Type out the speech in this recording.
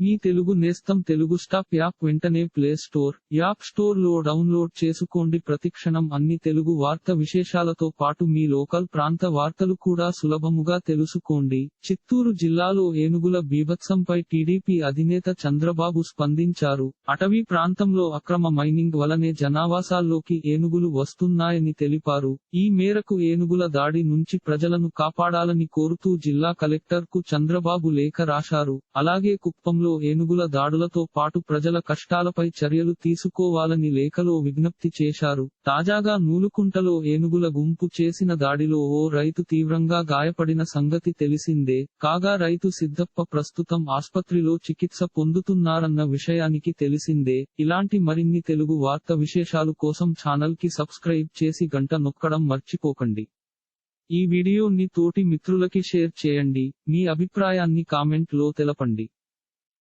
మీ తెలుగు నేస్తం Telugu stop app వెంటనే play store app స్టోర్లో డౌన్లోడ్ చేసుకోండి. ప్రతిక్షణం అన్ని తెలుగు వార్త విశేషాలతో పాటు మీ లోకల్ ప్రాంత వార్తలు కూడా సులభముగా తెలుసుకోండి. చిత్తూరు జిల్లాలో ఏనుగుల బీభత్సంపై టీడీపీ అధినేత చంద్రబాబు స్పందించారు. అటవీ ప్రాంతంలో అక్రమ మైనింగ్ వలనే జనావాసాల్లోకి ఏనుగులు వస్తున్నాయని తెలిపారు. ఈ మేరకు ఏనుగుల దాడి నుంచి ప్రజలను కాపాడాలని కోరుతూ జిల్లా కలెక్టర్కు చంద్రబాబు లేఖ రాశారు. అలాగే కుప్పంలో ఏనుగుల దాడులతో పాటు ప్రజల కష్టాలపై చర్యలు తీసుకోవాలని లేఖలో విజ్ఞప్తి చేశారు. తాజాగా నూలుకుంటలో ఏనుగుల గుంపు చేసిన దాడిలో ఓ రైతు తీవ్రంగా గాయపడిన సంగతి తెలిసిందే. కాగా రైతు సిద్దప్ప ప్రస్తుతం ఆస్పత్రిలో చికిత్స పొందుతున్నారన్న విషయానికి తెలిసిందే. ఇలాంటి మరిన్ని తెలుగు వార్త విశేషాలు కోసం ఛానల్కి సబ్స్క్రైబ్ చేసి గంట నొక్కడం మర్చిపోకండి. ఈ వీడియోని తోటి మిత్రులకి షేర్ చేయండి. మీ అభిప్రాయాన్ని కామెంట్లో తెలపండి.